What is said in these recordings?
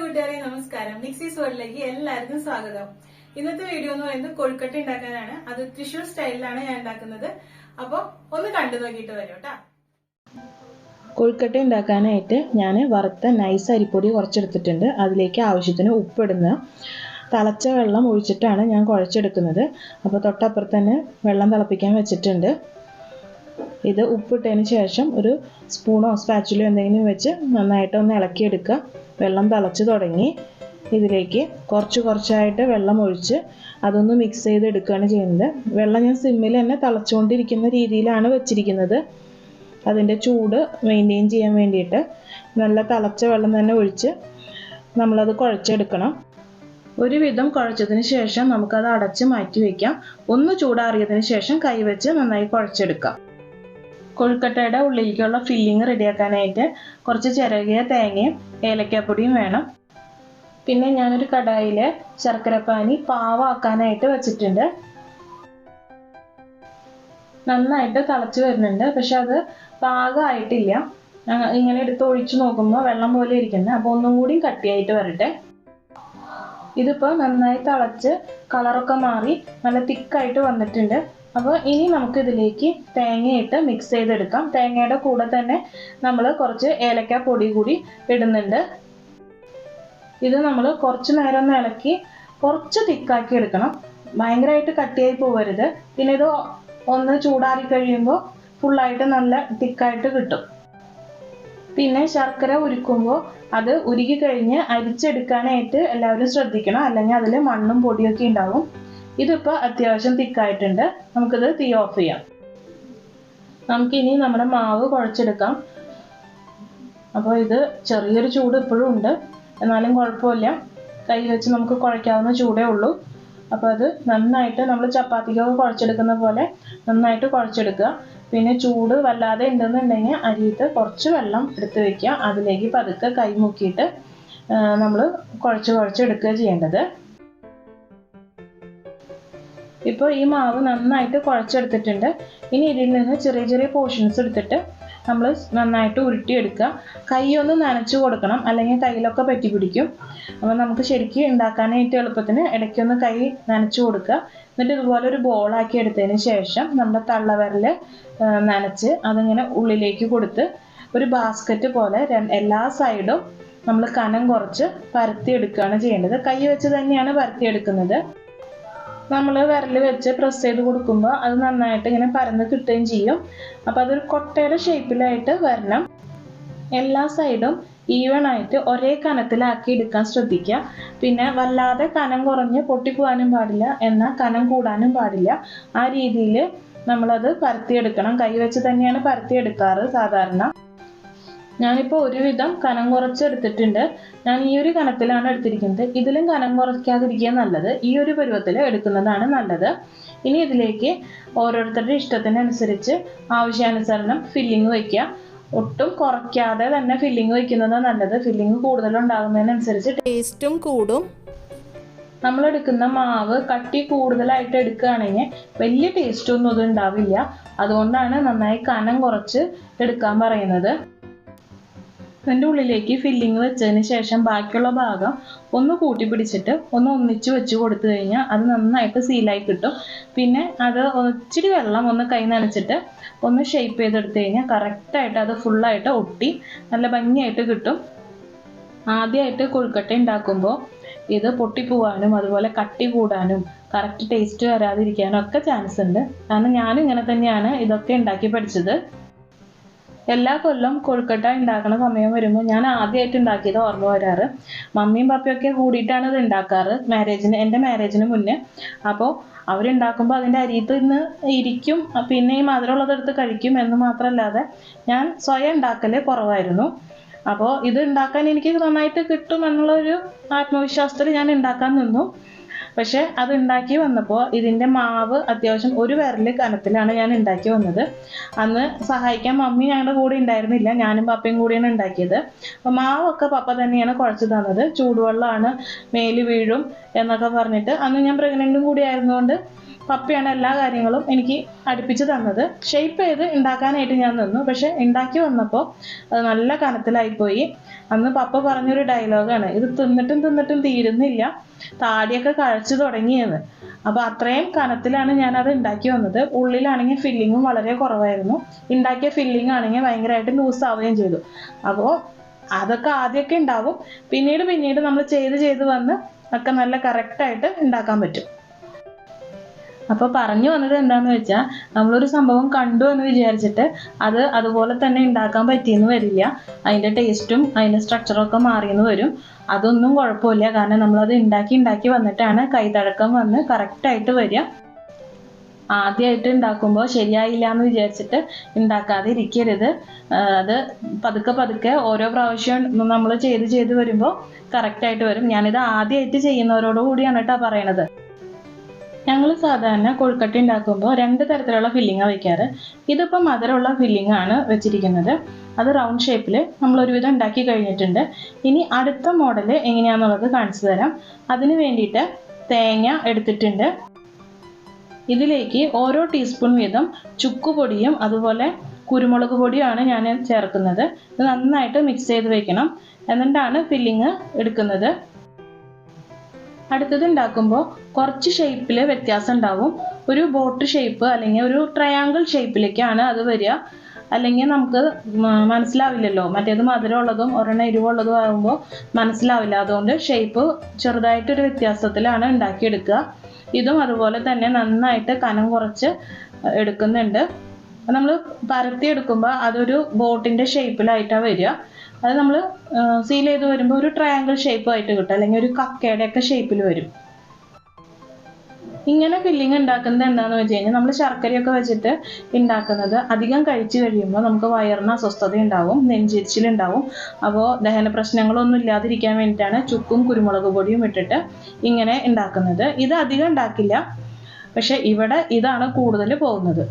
കൂട്ടുകാരെ നമസ്കാരം. മിക്സീസ് വേൾഡിലേക്ക് എല്ലാവർക്കും സ്വാഗതം. ഇന്നത്തെ വീഡിയോ എന്ന് പറയുന്നത് കൊഴുക്കട്ട ഉണ്ടാക്കാനാണ്. അത് തൃശൂർ സ്റ്റൈലിലാണ് ഞാൻ ഉണ്ടാക്കുന്നത്. അപ്പൊ ഒന്ന് കണ്ടു നോക്കിയിട്ട് വരും കേട്ടോ കൊഴുക്കട്ട ഉണ്ടാക്കാനായിട്ട് ഞാൻ വറുത്ത നൈസ് അരിപ്പൊടി കുറച്ചെടുത്തിട്ടുണ്ട്. അതിലേക്ക് ആവശ്യത്തിന് ഉപ്പിടുന്ന തിളച്ച വെള്ളം ഒഴിച്ചിട്ടാണ് ഞാൻ കുഴച്ചെടുക്കുന്നത്. അപ്പോൾ തൊട്ടപ്പുറത്ത് തന്നെ വെള്ളം തിളപ്പിക്കാൻ വെച്ചിട്ടുണ്ട്. ഇത് ഉപ്പിട്ടതിന് ശേഷം ഒരു സ്പൂണോ സ്പാച്ചുലോ എന്തെങ്കിലും വെച്ച് നന്നായിട്ടൊന്ന് ഇളക്കിയെടുക്കുക. വെള്ളം തിളച്ച് തുടങ്ങി. ഇതിലേക്ക് കുറച്ച് കുറച്ചായിട്ട് വെള്ളം ഒഴിച്ച് അതൊന്ന് മിക്സ് ചെയ്ത് എടുക്കുകയാണ് ചെയ്യുന്നത്. വെള്ളം ഞാൻ സിമ്മിൽ തന്നെ തിളച്ചുകൊണ്ടിരിക്കുന്ന രീതിയിലാണ് വെച്ചിരിക്കുന്നത്. അതിന്റെ ചൂട് മെയിന്റെയിൻ ചെയ്യാൻ വേണ്ടിയിട്ട് നല്ല തിളച്ച വെള്ളം തന്നെ ഒഴിച്ച് നമ്മളത് കുഴച്ചെടുക്കണം. ഒരുവിധം കുഴച്ചതിന് ശേഷം നമുക്കത് അടച്ച് മാറ്റി വയ്ക്കാം. ഒന്ന് ചൂടാറിയതിന് ശേഷം കൈവച്ച് നന്നായി കുഴച്ചെടുക്കാം. കൊഴുക്കട്ടയുടെ ഉള്ളിലേക്കുള്ള ഫില്ലിങ് റെഡിയാക്കാനായിട്ട് കുറച്ച് ചിരകിയ തേങ്ങയും ഏലക്കാപ്പൊടിയും വേണം. പിന്നെ ഞാനൊരു കടായിൽ ശർക്കരപ്പാനി പാവാക്കാനായിട്ട് വെച്ചിട്ടുണ്ട്. നന്നായിട്ട് തിളച്ച് വരുന്നുണ്ട് പക്ഷെ അത് പാകമായിട്ടില്ല ഇങ്ങനെ എടുത്ത് ഒഴിച്ചു നോക്കുമ്പോൾ വെള്ളം പോലെ ഇരിക്കുന്നത് അപ്പോൾ ഒന്നും കൂടി കട്ടിയായിട്ട് വരട്ടെ. ഇതിപ്പോൾ നന്നായി തിളച്ച് കളറൊക്കെ മാറി നല്ല തിക്കായിട്ട് വന്നിട്ടുണ്ട്. അപ്പോൾ ഇനി നമുക്ക് ഇതിലേക്ക് തേങ്ങയിട്ട് മിക്സ് ചെയ്തെടുക്കാം. തേങ്ങയുടെ കൂടെ തന്നെ നമ്മൾ കുറച്ച് ഏലക്ക പൊടി കൂടി ഇടുന്നുണ്ട്. ഇത് നമ്മൾ കുറച്ച് നേരം ഒന്ന് ഇളക്കി കുറച്ച് തിക്കാക്കി എടുക്കണം. ഭയങ്കരമായിട്ട് കട്ടിയായി പോകരുത് പിന്നെ ഇത് ഒന്ന് ചൂടാറി കഴിയുമ്പോൾ ഫുള്ളായിട്ട് നല്ല തിക്കായിട്ട് കിട്ടും. പിന്നെ ശർക്കര ഉരുക്കുമ്പോൾ അത് ഉരുകി കഴിഞ്ഞ് അരിച്ചെടുക്കാനായിട്ട് എല്ലാവരും ശ്രദ്ധിക്കണം. അല്ലെങ്കിൽ അതിൽ മണ്ണും പൊടിയൊക്കെ ഉണ്ടാവും. ഇതിപ്പോൾ അത്യാവശ്യം തിക്കായിട്ടുണ്ട്. നമുക്കിത് തീ ഓഫ് ചെയ്യാം. നമുക്കിനി നമ്മുടെ മാവ് കുഴച്ചെടുക്കാം. അപ്പോൾ ഇത് ചെറിയൊരു ചൂട് ഇപ്പോഴും ഉണ്ട്. എന്നാലും കുഴപ്പമില്ല. കൈ വെച്ച് നമുക്ക് കുഴയ്ക്കാവുന്ന ചൂടേ ഉള്ളൂ. അപ്പോൾ അത് നന്നായിട്ട് നമ്മൾ ചപ്പാത്തിക്കൊക്കെ കുഴച്ചെടുക്കുന്ന പോലെ നന്നായിട്ട് കുഴച്ചെടുക്കുക. പിന്നെ ചൂട് വല്ലാതെ ഉണ്ടെന്നുണ്ടെങ്കിൽ അരിയിട്ട് കുറച്ച് വെള്ളം എടുത്ത് വെക്കുക. അതിലേക്ക് പതുക്കെ കൈ മുക്കിയിട്ട് നമ്മൾ കുഴച്ച് കുഴച്ചെടുക്കുക ചെയ്യേണ്ടത്. ഇപ്പോൾ ഈ മാവ് നന്നായിട്ട് കുഴച്ചെടുത്തിട്ടുണ്ട്. ഇനി ഇതിൽ നിന്ന് ചെറിയ ചെറിയ പോർഷൻസ് എടുത്തിട്ട് നമ്മൾ നന്നായിട്ട് ഉരുട്ടിയെടുക്കുക. കൈ ഒന്ന് നനച്ചു കൊടുക്കണം. അല്ലെങ്കിൽ കയ്യിലൊക്കെ പറ്റി പിടിക്കും. അപ്പോൾ നമുക്ക് ശരിക്കും ഉണ്ടാക്കാനായിട്ട് എളുപ്പത്തിന് ഇടയ്ക്കൊന്ന് കൈ നനച്ചു കൊടുക്കുക. എന്നിട്ട് ഇതുപോലെ ഒരു ബോളാക്കി എടുത്തതിന് ശേഷം നമ്മുടെ തള്ളവിരൽ നനച്ച് അതിങ്ങനെ ഉള്ളിലേക്ക് കൊടുത്ത് ഒരു ബാസ്ക്കറ്റ് പോലെ എല്ലാ സൈഡും നമ്മൾ കനം കുറച്ച് പരത്തി പരത്തിയെടുക്കുകയാണ് ചെയ്യേണ്ടത്. കൈ വെച്ച് തന്നെയാണ് പരത്തിയെടുക്കുന്നത്. നമ്മൾ വിരൽ വെച്ച് പ്രസ് ചെയ്ത് കൊടുക്കുമ്പോൾ അത് നന്നായിട്ട് ഇങ്ങനെ പരന്ന് കിട്ടുകയും ചെയ്യും. അപ്പോൾ അതൊരു കൊട്ടയുടെ ഷേപ്പിലായിട്ട് വരണം. എല്ലാ സൈഡും ഈവൺ ആയിട്ട് ഒരേ കനത്തിലാക്കി എടുക്കാൻ ശ്രദ്ധിക്കുക. പിന്നെ വല്ലാതെ കനം കുറഞ്ഞ് പൊട്ടിപ്പോകാനും പാടില്ല. എന്നാൽ കനം കൂടാനും പാടില്ല. ആ രീതിയിൽ നമ്മളത് പരത്തിയെടുക്കണം. കൈ വെച്ച് തന്നെയാണ് പരത്തിയെടുക്കാറ് സാധാരണ. ഞാനിപ്പോൾ ഒരുവിധം കനം കുറച്ചെടുത്തിട്ടുണ്ട്. ഞാൻ ഈ ഒരു കനത്തിലാണ് എടുത്തിരിക്കുന്നത്. ഇതിലും കനം കുറയ്ക്കാതിരിക്കുക നല്ലത്. ഈ ഒരു പരുവത്തിൽ എടുക്കുന്നതാണ് നല്ലത്. ഇനി ഇതിലേക്ക് ഓരോരുത്തരുടെ ഇഷ്ടത്തിനനുസരിച്ച് ആവശ്യാനുസരണം ഫില്ലിങ് വയ്ക്കുക ഒട്ടും കുറയ്ക്കാതെ തന്നെ ഫില്ലിങ് വയ്ക്കുന്നത് നല്ലത്. ഫില്ലിങ് കൂടുതൽ ഉണ്ടാകുന്നതിനനുസരിച്ച് ടേസ്റ്റും കൂടും. നമ്മൾ എടുക്കുന്ന മാവ് കട്ടി കൂടുതലായിട്ട് എടുക്കുകയാണെങ്കിൽ വലിയ ടേസ്റ്റ് ഒന്നും ഇത് ഉണ്ടാവില്ല. അതുകൊണ്ടാണ് നന്നായി കനം കുറച്ച് എടുക്കാൻ പറയുന്നത്. അതിന്റെ ഉള്ളിലേക്ക് ഫില്ലിങ് വെച്ചതിന് ശേഷം ബാക്കിയുള്ള ഭാഗം ഒന്ന് കൂട്ടി പിടിച്ചിട്ട് ഒന്ന് ഒന്നിച്ച് വെച്ച് കൊടുത്തു കഴിഞ്ഞാൽ അത് നന്നായിട്ട് സീലായി കിട്ടും. പിന്നെ അത് ഇച്ചിരി വെള്ളം ഒന്ന് കൈ നനച്ചിട്ട് ഒന്ന് ഷേപ്പ് ചെയ്തെടുത്തു കഴിഞ്ഞാൽ കറക്റ്റായിട്ട് അത് ഫുള്ളായിട്ട് ഒട്ടി നല്ല ഭംഗിയായിട്ട് കിട്ടും. ആദ്യമായിട്ട് കൊഴുക്കട്ട ഉണ്ടാക്കുമ്പോൾ ഇത് പൊട്ടിപ്പോവാനും അതുപോലെ കട്ടി കൂടാനും കറക്റ്റ് ടേസ്റ്റ് വരാതിരിക്കാനും ഒക്കെ ചാൻസ് ഉണ്ട്. കാരണം ഞാനും ഇങ്ങനെ തന്നെയാണ് ഇതൊക്കെ ഉണ്ടാക്കി പഠിച്ചത്. എല്ലാ കൊല്ലം കൊഴുക്കട്ട ഉണ്ടാക്കുന്ന സമയം വരുമ്പോൾ ഞാൻ ആദ്യമായിട്ട് ഉണ്ടാക്കിയത് ഓർമ്മ വരാറ്. മമ്മിയും പപ്പയൊക്കെ കൂടിയിട്ടാണ് ഇത് ഉണ്ടാക്കാറ്. മാരേജിന് എന്റെ മാരേജിന് മുന്നേ. അപ്പോൾ അവരുണ്ടാക്കുമ്പോൾ അതിന്റെ അരിയത്ത് നിന്ന് ഇരിക്കും പിന്നെ ഈ മധുരമുള്ളതെടുത്ത് കഴിക്കും എന്ന് മാത്രമല്ലാതെ ഞാൻ സ്വയം ഉണ്ടാക്കൽ കുറവായിരുന്നു. അപ്പോൾ ഇത് ഉണ്ടാക്കാൻ എനിക്ക് നന്നായിട്ട് കിട്ടും എന്നുള്ളൊരു ആത്മവിശ്വാസത്തിൽ ഞാൻ ഉണ്ടാക്കാൻ നിന്നു. പക്ഷെ അത് ഉണ്ടാക്കി വന്നപ്പോൾ ഇതിന്റെ മാവ് അത്യാവശ്യം ഒരു വിരൽ കനത്തിലാണ് ഞാൻ ഉണ്ടാക്കി വന്നത്. അന്ന് സഹായിക്കാൻ മമ്മി ഞങ്ങളുടെ കൂടെ ഉണ്ടായിരുന്നില്ല. ഞാനും പപ്പയും കൂടിയാണ് ഉണ്ടാക്കിയത്. അപ്പോൾ മാവൊക്കെ പപ്പ തന്നെയാണ് കുഴച്ച് തന്നത്. ചൂടുവെള്ളമാണ് മേൽ വീഴും എന്നൊക്കെ പറഞ്ഞിട്ട് അന്ന് ഞാൻ പ്രഗ്നന്റും കൂടി ആയിരുന്നുകൊണ്ട് പപ്പയാണ് എല്ലാ കാര്യങ്ങളും എനിക്ക് അടുപ്പിച്ച് തന്നത്. ഷേപ്പ് ചെയ്ത് ഉണ്ടാക്കാനായിട്ട് ഞാൻ നിന്നു. പക്ഷെ ഉണ്ടാക്കി വന്നപ്പോൾ അത് നല്ല കനത്തിലായിപ്പോയി. അന്ന് പപ്പ പറഞ്ഞൊരു ഡയലോഗാണ് ഇത് തിന്നിട്ടും തിന്നിട്ടും തീരുന്നില്ല. താടിയൊക്കെ കഴിച്ചു തുടങ്ങിയെന്ന്. അപ്പോൾ അത്രയും കനത്തിലാണ് ഞാൻ അത് ഉണ്ടാക്കി വന്നത്. ഉള്ളിലാണെങ്കിൽ ഫില്ലിങ്ങും വളരെ കുറവായിരുന്നു. ഉണ്ടാക്കിയ ഫില്ലിംഗ് ആണെങ്കിൽ ഭയങ്കരമായിട്ട് ലൂസ് ആവുകയും ചെയ്തു. അപ്പോൾ അതൊക്കെ ആദ്യമൊക്കെ ഉണ്ടാവും. പിന്നീട് പിന്നീട് നമ്മൾ ചെയ്ത് ചെയ്ത് വന്ന് ഒക്കെ നല്ല കറക്റ്റായിട്ട് ഉണ്ടാക്കാൻ പറ്റും. അപ്പോൾ പറഞ്ഞു വന്നത് എന്താന്ന് വെച്ചാൽ നമ്മളൊരു സംഭവം കണ്ടു എന്ന് വിചാരിച്ചിട്ട് അത് അതുപോലെ തന്നെ ഉണ്ടാക്കാൻ പറ്റിയെന്ന് വരില്ല. അതിന്റെ ടേസ്റ്റും അതിന്റെ സ്ട്രക്ചറും ഒക്കെ മാറിയെന്ന് വരും. അതൊന്നും കുഴപ്പമില്ല. കാരണം നമ്മളത് ഉണ്ടാക്കി ഉണ്ടാക്കി വന്നിട്ടാണ് കൈതഴക്കം വന്ന് കറക്റ്റായിട്ട് വരിക. ആദ്യമായിട്ട് ഉണ്ടാക്കുമ്പോൾ ശരിയായില്ല എന്ന് വിചാരിച്ചിട്ട് ഉണ്ടാക്കാതെ ഇരിക്കരുത് അത് പതുക്കെ പതുക്കെ ഓരോ പ്രാവശ്യം നമ്മൾ ചെയ്ത് ചെയ്ത് വരുമ്പോൾ കറക്റ്റായിട്ട് വരും. ഞാനിത് ആദ്യമായിട്ട് ചെയ്യുന്നവരോട് കൂടിയാണ് കേട്ടോ പറയണത്. ഞങ്ങൾ സാധാരണ കൊഴുക്കട്ട ഉണ്ടാക്കുമ്പോൾ രണ്ട് തരത്തിലുള്ള ഫില്ലിങ്ങാണ് വയ്ക്കാറ് ഇതിപ്പോൾ മധുരമുള്ള ഫില്ലിംഗ് ആണ് വെച്ചിരിക്കുന്നത്. അത് റൗണ്ട് ഷേപ്പിൽ നമ്മൾ ഒരുവിധം ഉണ്ടാക്കി കഴിഞ്ഞിട്ടുണ്ട്. ഇനി അടുത്ത മോഡൽ എങ്ങനെയാണെന്നുള്ളത് കാണിച്ചു തരാം. അതിന് വേണ്ടിയിട്ട് തേങ്ങ എടുത്തിട്ടുണ്ട്. ഇതിലേക്ക് ഓരോ ടീസ്പൂൺ വീതം ചുക്കുപൊടിയും അതുപോലെ കുരുമുളക് പൊടിയുമാണ് ഞാൻ ചേർക്കുന്നത്. ഇത് നന്നായിട്ട് മിക്സ് ചെയ്ത് വെക്കണം. എന്നിട്ടാണ് ഫില്ലിങ് എടുക്കുന്നത്. അടുത്തത് ഉണ്ടാക്കുമ്പോൾ കുറച്ച് ഷേപ്പിൽ വ്യത്യാസം ഉണ്ടാവും. ഒരു ബോട്ട് ഷേപ്പ് അല്ലെങ്കിൽ ഒരു ട്രയാങ്കിൾ ഷേപ്പിലേക്കാണ് അത് വരിക. അല്ലെങ്കിൽ നമുക്ക് മനസ്സിലാവില്ലല്ലോ. മറ്റേത് മധുരമുള്ളതും ഒരെണ്ണം എരിവുള്ളതും ആകുമ്പോൾ മനസ്സിലാവില്ല. അതുകൊണ്ട് ഷേപ്പ് ചെറുതായിട്ടൊരു വ്യത്യാസത്തിലാണ് ഉണ്ടാക്കിയെടുക്കുക. ഇതും അതുപോലെ തന്നെ നന്നായിട്ട് കനം കുറച്ച് എടുക്കുന്നുണ്ട്. നമ്മൾ പരത്തി എടുക്കുമ്പോൾ അതൊരു ബോട്ടിന്റെ ഷേപ്പിലായിട്ടാണ് വരിക. അത് നമ്മൾ സീൽ ചെയ്ത് വരുമ്പോൾ ഒരു ട്രയാങ്കിൾ ഷേപ്പ് ആയിട്ട് കിട്ടും. അല്ലെങ്കിൽ ഒരു കക്കയുടെ ഒക്കെ ഷേപ്പിൽ വരും. ഇങ്ങനെ ഫില്ലിങ് ഉണ്ടാക്കുന്നത് എന്താണെന്ന് വെച്ച് കഴിഞ്ഞാൽ നമ്മൾ ശർക്കരയൊക്കെ വെച്ചിട്ട് ഉണ്ടാക്കുന്നത് അധികം കഴിച്ചു കഴിയുമ്പോൾ നമുക്ക് വയറിന് അസ്വസ്ഥത ഉണ്ടാവും നെഞ്ചിരിച്ചിലുണ്ടാവും അപ്പോൾ ദഹന പ്രശ്നങ്ങളൊന്നും ഇല്ലാതിരിക്കാൻ വേണ്ടിയിട്ടാണ് ചുക്കും കുരുമുളക് പൊടിയും ഇട്ടിട്ട് ഇങ്ങനെ ഉണ്ടാക്കുന്നത് ഇത് അധികം ഉണ്ടാക്കില്ല. പക്ഷെ ഇവിടെ ഇതാണ് കൂടുതൽ പോകുന്നത്.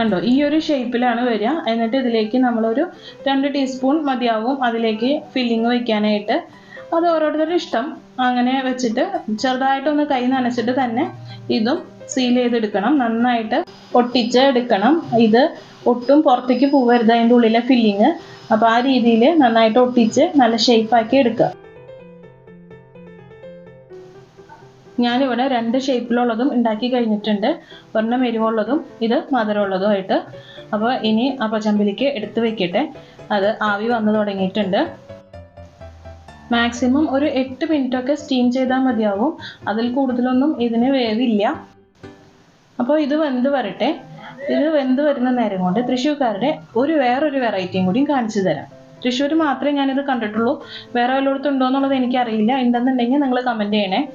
കണ്ടോ? ഈ ഒരു ഷേപ്പിലാണ് വരിക. എന്നിട്ട് ഇതിലേക്ക് നമ്മളൊരു രണ്ട് ടീസ്പൂൺ മതിയാവും അതിലേക്ക് ഫില്ലിങ് വയ്ക്കാനായിട്ട് അത് ഓരോരുത്തരുടെ ഇഷ്ടം. അങ്ങനെ വെച്ചിട്ട് ചെറുതായിട്ടൊന്ന് കൈ നനച്ചിട്ട് തന്നെ ഇതും സീൽ ചെയ്തെടുക്കണം. നന്നായിട്ട് ഒട്ടിച്ച് എടുക്കണം. ഇത് ഒട്ടും പുറത്തേക്ക് പോവരുത്. അതിന്റെ ഉള്ളിലെ ഫില്ലിങ് അപ്പോൾ ആ രീതിയിൽ നന്നായിട്ട് ഒട്ടിച്ച് നല്ല ഷേപ്പാക്കി എടുക്കുക. ഞാനിവിടെ രണ്ട് ഷേപ്പിലുള്ളതും ഉണ്ടാക്കി കഴിഞ്ഞിട്ടുണ്ട്. ഒരെണ്ണം എരിവുള്ളതും ഇത് മധുരമുള്ളതുമായിട്ട്. അപ്പോൾ ഇനി ആ പച്ചമ്പിലേക്ക് എടുത്ത് വെക്കട്ടെ. അത് ആവി വന്നു തുടങ്ങിയിട്ടുണ്ട്. മാക്സിമം ഒരു എട്ട് മിനിറ്റൊക്കെ സ്റ്റീം ചെയ്താൽ മതിയാവും. അതിൽ കൂടുതലൊന്നും ഇതിന് വേവില്ല. അപ്പോൾ ഇത് വെന്ത് വരട്ടെ. ഇത് വെന്ത് വരുന്ന നേരം കൊണ്ട് തൃശ്ശൂർക്കാരുടെ ഒരു വേറൊരു വെറൈറ്റിയും കൂടിയും കാണിച്ചു തരാം. തൃശ്ശൂർ മാത്രമേ ഞാനിത് കണ്ടിട്ടുള്ളൂ. വേറെ വല്ലയിടത്തും എന്നുള്ളത് എനിക്കറിയില്ല. ഉണ്ടെന്നുണ്ടെങ്കിൽ നിങ്ങൾ കമന്റ് ചെയ്യണേ.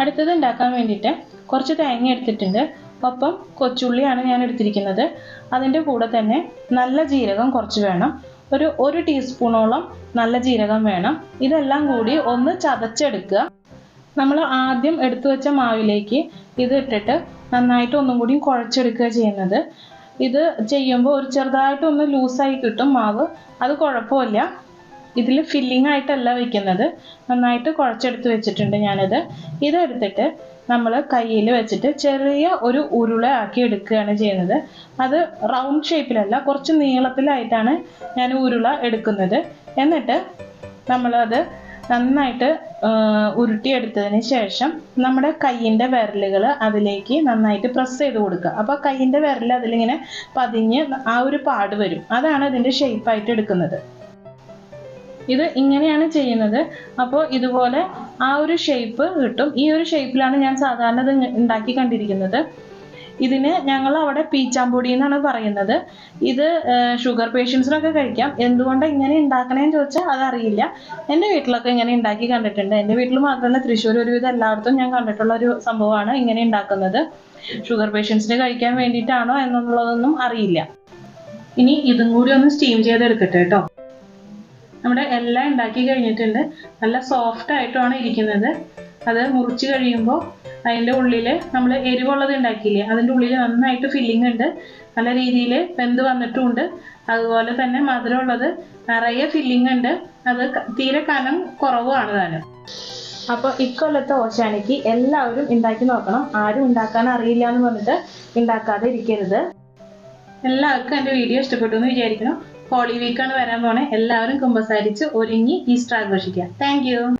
അടുത്തത് ഉണ്ടാക്കാൻ വേണ്ടിയിട്ട് കുറച്ച് തേങ്ങ എടുത്തിട്ടുണ്ട്. ഒപ്പം കൊച്ചുള്ളിയാണ് ഞാൻ എടുത്തിരിക്കുന്നത്. അതിന്റെ കൂടെ തന്നെ നല്ല ജീരകം കുറച്ച് വേണം. ഒരു ഒരു ടീസ്പൂണോളം നല്ല ജീരകം വേണം. ഇതെല്ലാം കൂടി ഒന്ന് ചതച്ചെടുക്കുക. നമ്മൾ ആദ്യം എടുത്തു വെച്ച മാവിലേക്ക് ഇത് ഇട്ടിട്ട് നന്നായിട്ട് ഒന്നും കൂടി കുഴച്ചെടുക്കുക ചെയ്യുന്നത്. ഇത് ചെയ്യുമ്പോൾ ഒരു ചെറുതായിട്ടൊന്ന് ലൂസായി കിട്ടും മാവ്. അത് കുഴപ്പമില്ല. ഇതിൽ ഫില്ലിംഗ് ആയിട്ടല്ല വെക്കുന്നത്. നന്നായിട്ട് കുഴച്ചെടുത്ത് വെച്ചിട്ടുണ്ട് ഞാനിത്. ഇതെടുത്തിട്ട് നമ്മൾ കയ്യിൽ വെച്ചിട്ട് ചെറിയ ഒരു ഉരുള ആക്കി എടുക്കുകയാണ് ചെയ്യുന്നത്. അത് റൗണ്ട് ഷേപ്പിലല്ല കുറച്ച് നീളത്തിലായിട്ടാണ് ഞാൻ ഉരുള എടുക്കുന്നത്. എന്നിട്ട് നമ്മളത് നന്നായിട്ട് ഉരുട്ടിയെടുത്തതിന് ശേഷം നമ്മുടെ കയ്യിന്റെ വിരലുകൾ അതിലേക്ക് നന്നായിട്ട് പ്രസ് ചെയ്ത് കൊടുക്കുക. അപ്പോൾ കയ്യിന്റെ വിരൽ അതിലിങ്ങനെ പതിഞ്ഞ് ആ ഒരു പാട് വരും. അതാണ് ഇതിന്റെ ഷേപ്പായിട്ട് എടുക്കുന്നത്. ഇത് ഇങ്ങനെയാണ് ചെയ്യുന്നത്. അപ്പോൾ ഇതുപോലെ ആ ഒരു ഷേപ്പ് കിട്ടും. ഈ ഒരു ഷേപ്പിലാണ് ഞാൻ സാധാരണ ഇത് ഉണ്ടാക്കി കണ്ടിരിക്കുന്നത്. ഇതിന് ഞങ്ങൾ അവിടെ പീച്ചാമ്പൊടി എന്നാണ് പറയുന്നത്. ഇത് ഷുഗർ പേഷ്യൻസിനൊക്കെ കഴിക്കാം. എന്തുകൊണ്ട് ഇങ്ങനെ ഉണ്ടാക്കണേന്ന് ചോദിച്ചാൽ അതറിയില്ല. എന്റെ വീട്ടിലൊക്കെ ഇങ്ങനെ ഉണ്ടാക്കി കണ്ടിട്ടുണ്ട്. എന്റെ വീട്ടിൽ മാത്രമല്ല തൃശ്ശൂർ ഒരുവിധം എല്ലായിടത്തും ഞാൻ കണ്ടിട്ടുള്ള ഒരു സംഭവമാണ് ഇങ്ങനെ ഉണ്ടാക്കുന്നത്. ഷുഗർ പേഷ്യൻസിന് കഴിക്കാൻ വേണ്ടിയിട്ടാണോ എന്നുള്ളതൊന്നും അറിയില്ല. ഇനി ഇതും കൂടി ഒന്ന് സ്റ്റീം ചെയ്തെടുക്കട്ടെ കേട്ടോ നമ്മുടെ എല്ലാം ഉണ്ടാക്കി കഴിഞ്ഞിട്ടുണ്ട്. നല്ല സോഫ്റ്റ് ആയിട്ടാണ് ഇരിക്കുന്നത്. അത് മുറിച്ച് കഴിയുമ്പോൾ അതിന്റെ ഉള്ളിൽ നമ്മൾ എരിവുള്ളത് ഉണ്ടാക്കിയില്ലേ? അതിന്റെ ഉള്ളിൽ നന്നായിട്ട് ഫില്ലിംഗ് ഉണ്ട്. നല്ല രീതിയിൽ വെന്ത് വന്നിട്ടുമുണ്ട് അതുപോലെ തന്നെ മധുരമുള്ളത് നിറയെ ഫില്ലിംഗ് ഉണ്ട്. അത് തീരെ കനം കുറവാണ് താനും. അപ്പോൾ ഇക്കൊല്ലത്തെ ഓശാനിക്ക് എല്ലാവരും ഉണ്ടാക്കി നോക്കണം. ആരും ഉണ്ടാക്കാൻ അറിയില്ല എന്ന് പറഞ്ഞിട്ട് ഉണ്ടാക്കാതെ ഇരിക്കരുത്. എല്ലാവർക്കും എന്റെ വീഡിയോ ഇഷ്ടപ്പെട്ടു എന്ന് വിചാരിക്കുന്നു. ഹോളി വീക്കാണ് വരാൻ പോണേ. എല്ലാവരും കുമ്പസാരിച്ച് ഒരുങ്ങി ഈസ്റ്റർ ആഘോഷിക്കാം താങ്ക്